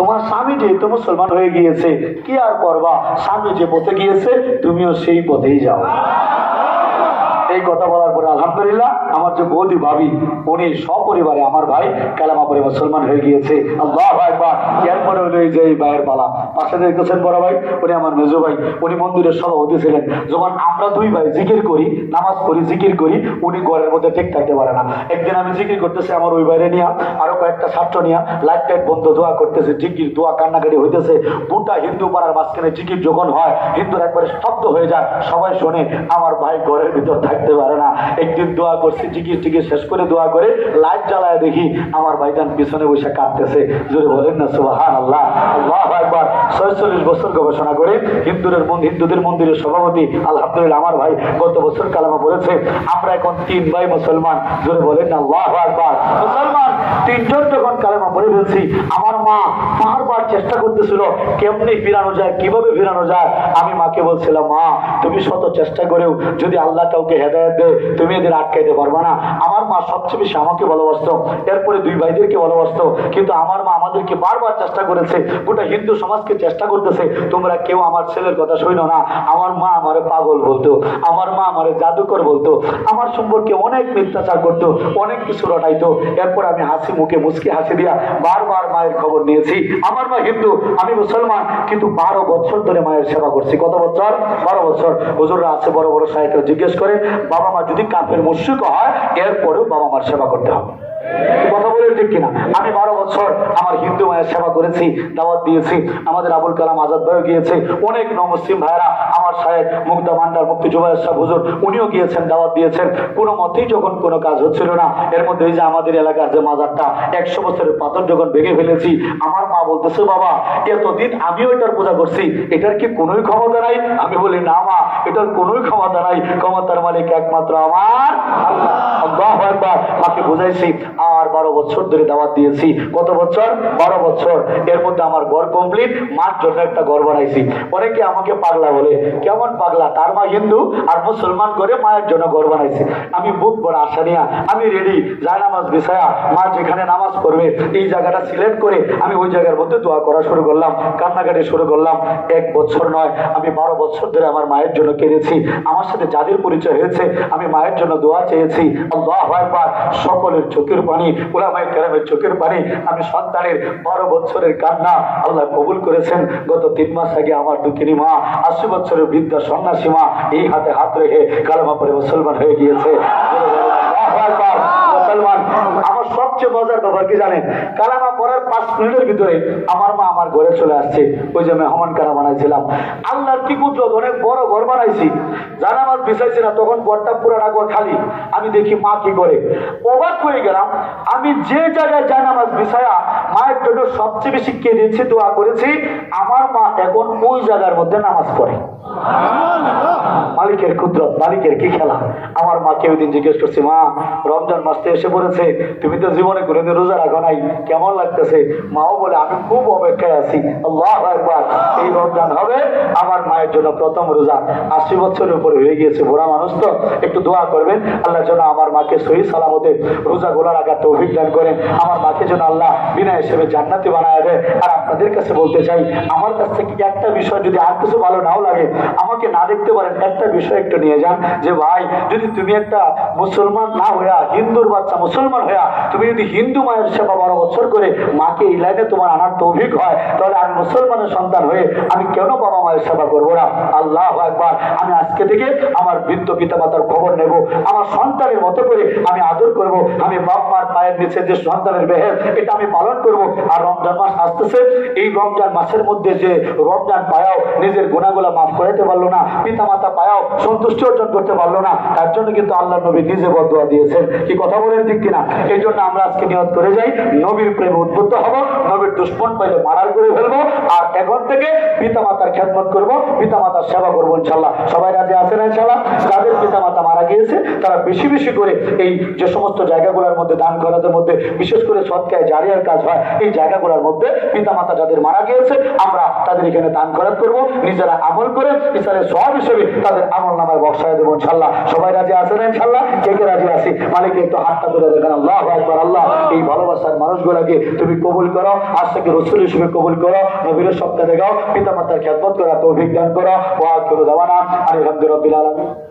তোমার স্বামী যেহেতু মুসলমান হয়ে গিয়েছে, কি আর করবা? স্বামী যে পথে গিয়েছে, তুমিও সেই পথেই যাও। এই কথা বলার পরে আলহামদুলিল্লাহ আমার যে বৌদি ভাবি, উনি সপরিবারে আমার ভাই কালামা পরে মুসলমান হয়ে গিয়েছে। আল্লাহ একবার এরপরে হলো এই যে এই ভাইয়ের পালা পাশে দেখতেছেন বড় ভাই, উনি আমার ভাই। উনি মন্দিরের সভাপতি ছিলেন। যখন আমরা দুই ভাই জিকির করি, নামাজ জিকির করি, উনি ঘরের মধ্যে ঠিক থাকতে পারে না। একদিন আমি জিকির করতেছি আমার ওই বাইরে নিয়ে, আরও কয়েকটা ছাত্র নিয়ে, লাইট টাইট বন্ধ দোয়া করতেছে জিকির দোয়া কান্নাকাটি হইতেছে। গোটা হিন্দু পাড়ার মাঝখানে জিকির যখন হয়, হিন্দুর একবারে স্তব্ধ হয়ে যায়। সবাই শোনে, আমার ভাই ঘরের ভিতর থাকতে পারে না। একদিন দোয়া করছি জিকির টিকির শেষ করে দোয়া করে লাইট জ্বালায় দেখি আমার ভাইজান পিছনে বসে কাঁদতেছে। জোরে বলেন না সুবাহান আল্লাহ আল্লাহ একবার ছয়চল্লিশ বছর গবেষণা করে হিন্দুদের হিন্দুদের মন্দিরের সভাপতি, আলহামদুলিল্লাহ, আমার ভাই গত বছর কালামা পড়েছে। আমরা এখন তিন ভাই মুসলমান। জোরে বলেন না, আল্লাহ একবার মুসলমান, তিনজন যখন কালেমা পড়ে ফেলছি, আমার মা বারবার চেষ্টা করতেছিল, কেমনি ফিরানো যায়, কীভাবে ফিরানো যায়? আমি মাকে বলছিলাম, মা, তুমি শত চেষ্টা করেও যদি আল্লাহ কাউকে হেদায়ত দেয় তুমি এদের আটকাইতে পারবে না। আমার মা সবচেয়ে বেশি আমাকে ভালোবাসতো, এরপরে দুই ভাইদেরকে ভালোবাসতো। কিন্তু আমার মা আমাদেরকে বারবার চেষ্টা করেছে, গোটা হিন্দু সমাজকে চেষ্টা করতেছে, তোমরা কেউ আমার ছেলের কথা শুনো না। আমার মা আমারে পাগল বলতো, আমার মা আমারে জাদুকর বলতো, আমার সম্পর্কে অনেক মিথ্যাচার করতো, অনেক কিছু রটাইতো। এরপর আমি হাসি মুখে মুসকি হাসি দিয়া বারবার মায়ের খবর নিয়েছি। আমার মা হিন্দু, আমি মুসলমান, কিন্তু বারো বছর ধরে মায়ের সেবা করছি। কত বছর? বারো বছর। হুজুররা আছে, বড় বড় সাহেবরা জিজ্ঞেস করে বাবা মা যদি কাপের মুশ্রিক হয়, এরপরেও বাবা মার সেবা করতে হবে। কথা বলে ঠিক কিনা? আমি বারো বছর আমার হিন্দু মায়ের সেবা করেছি, দাওয়াত দিয়েছি, আমাদের আবুল কালাম আজাদ ভাইও গিয়েছে, অনেক নমুসলিম ভাইরা আমার সাহেব মুগ্ধা মান্ডার মুক্তি জুবাইর সাহেব হুজুর, উনিও গিয়েছেন, দাওয়াত দিয়েছেন। কোনো মতেই যখন কোনো কাজ হচ্ছিল না, এর মধ্যে যে আমাদের এলাকার যে মাজারটা, একশো বছরের পাথর যখন ভেঙে ফেলেছি, আমার মা বলতেছে, বাবা, এতদিন আমিও এটার পূজা করছি, এটার কি কোনোই ক্ষমতা নাই? আমি বলি, না মা, এটার কোনোই ক্ষমতা নাই, ক্ষমতার মালিক একমাত্র আমার আল্লাহ। আকবার, মাকে বুঝাইছি, আর বারো বছর ধরে দাওয়াত দিয়েছি। কত বছর? বারো বছর। এর মধ্যে আমার ঘর কমপ্লিট মার জন্য একটা ঘর বানাইছি। অনেকে আমাকে পাগলা বলে কেমন পাগলা? তার মা হিন্দু আর মুসলমান করে মায়ের জন্য ঘর বানাইছি। আমি বুক বড় আশা নিয়া আমি রেডি যায় নামাজ বিছায়া মা যেখানে নামাজ পড়বে, এই জায়গাটা সিলেক্ট করে আমি ওই জায়গার মধ্যে দোয়া করা শুরু করলাম, কান্নাকাটি শুরু করলাম। এক বছর নয়, আমি বারো বছর ধরে আমার মায়ের জন্য কেঁদেছি। আমার সাথে যাদের পরিচয় হয়েছে, আমি মায়ের জন্য দোয়া চেয়েছি। আল্লাহ একবার সকলের চোখের পানি ওলামাই কেরামের চোখের পানি, আমি সন্তানের বারো বছরের কান্না আল্লাহ কবুল করেছেন। গত তিন মাস আগে আমার দুঃখিনী মা আশি বছরের বৃদ্ধা সন্ন্যাসী মা এই হাতে হাত রেখে কালেমা পরে মুসলমান হয়ে গিয়েছে আল্লাহু আকবার, মুসলমান আমার সবচেয়ে মজার ব্যাপার কি জানেন? কালামা পড়ার পাঁচ মিনিটের ভিতরে আমার মা আমার ঘরে চলে আসছে। ওই যে মেহমান কারা বানাইছিলাম। আল্লাহর কি কুদরত? অনেক বড় ঘর বানাইছি। জানামাজ বিছাইছি না, তখন ঘরটা পুরাটা ঘর খালি। আমি দেখি মা কি করে। অবাক হয়ে গেলাম। আমি যে জায়গায় জানামাজ বিছায়া মায়ের জন্য সবচেয়ে বেশি কেঁদেছি দোয়া করেছি, আমার মা এখন ওই জায়গার মধ্যে নামাজ পড়ে। মালিকের কুদরত, মালিকের কি খেলা? আমার মা কেউ দিন জিজ্ঞেস করছি, মা, রমজান মাসতে এসে পড়েছে। তুমি তো জীবনে কোনোদিন রোজা রাখো নাই, কেমন লাগতেছে? মাও বলে, আমি খুব অপেক্ষায় আছি। আল্লাহ একবার এই রমজান হবে আমার মায়ের জন্য প্রথম রোজা আশি বছরের উপরে হয়ে গিয়েছে। বুড়া মানুষ তো, একটু দোয়া করবেন, আল্লাহ যেন আমার মাকে সহি সালামতে রোজা গোলা রাখার তৌফিক দান করেন। আমার মাকে যেন আল্লাহ বিনা হিসেবে জান্নাতি বানায় দেয়। আর আপনাদের কাছে বলতে চাই, আমার কাছ থেকে একটা বিষয় যদি আর কিছু ভালো নাও লাগে, আমাকে না দেখতে পারেন, একটা বিষয় একটু নিয়ে যান, যে ভাই, যদি তুমি একটা মুসলমান না হইয়া, হিন্দুর বাচ্চা মুসলমান হইয়া, তুমি যদি হিন্দু মায়ের সেবা বারো বছর করে মাকে এই লাইনে তোমার আনার তৌফিক হয়, তাহলে আমি মুসলমানের সন্তান হয়ে আমি কেন বাবা মায়ের সেবা করব না। আল্লাহ একবার আমি আজকে থেকে আমার বৃদ্ধ পিতা মাতার খবর নেব। আমার সন্তানের মতো করে আমি আদর করব। আমি বাপ, মার পায়ের নিচে যে সন্তানের বেহের এটা আমি পালন করব। আর রমজান মাস আসতেছে। এই রমজান মাসের মধ্যে যে রমজান পায়াও নিজের গুণাগুলা মাফ করাতে পারল না পিতা মাতা পায়াও সন্তুষ্টি অর্জন করতে পারল না, তার জন্য কিন্তু আল্লাহ নবী নিজে বদুয়া দিয়েছেন। কি কথা বলেন ঠিক কিনা? এই জন্য আমরা আজকে নিয়ত করে যাই, নবীর প্রেমে উদ্বুদ্ধ হব, নবীর দুশ্মন পাইলে মারার করে ফেলব, আর এখন থেকে পিতা মাতার খেদমত করব। পিতা মাতার সেবা করব ইনশাল্লাহ সবাই রাজি আছে না ইনশাল্লাহ যাদের পিতা মাতা মারা গিয়েছে, তারা বেশি বেশি করে এই যে সমস্ত জায়গাগুলোর মধ্যে দান করাদের মধ্যে, বিশেষ করে সৎকায় জারিয়ার কাজ হয়, এই জায়গাগুলোর মধ্যে পিতা মাতা যাদের মারা গিয়েছে, আমরা তাদের এখানে দান করাত করব, নিজেরা আমল করে ইসারের সব হিসেবে তাদের আমল নামায় বক্সায় দেবো ইনশাল্লাহ সবাই রাজি আছে না ইনশাল্লাহ কে কে রাজি আছি? মালিক একটু হাতটা ধরে দেখেন। আল্লাহ একবার আল্লাহ। এই ভালোবাসার মানুষগুলাকে তুমি কবুল করো, আজ থেকে রসুল হিসেবে কবুল করো নবীরের সপ্তাহ দেখাও পিতা মাতার খ্যাতমত করা তো করো ওয়াজ করে দেওয়া না আলহামদুলিল্লাহ আলমী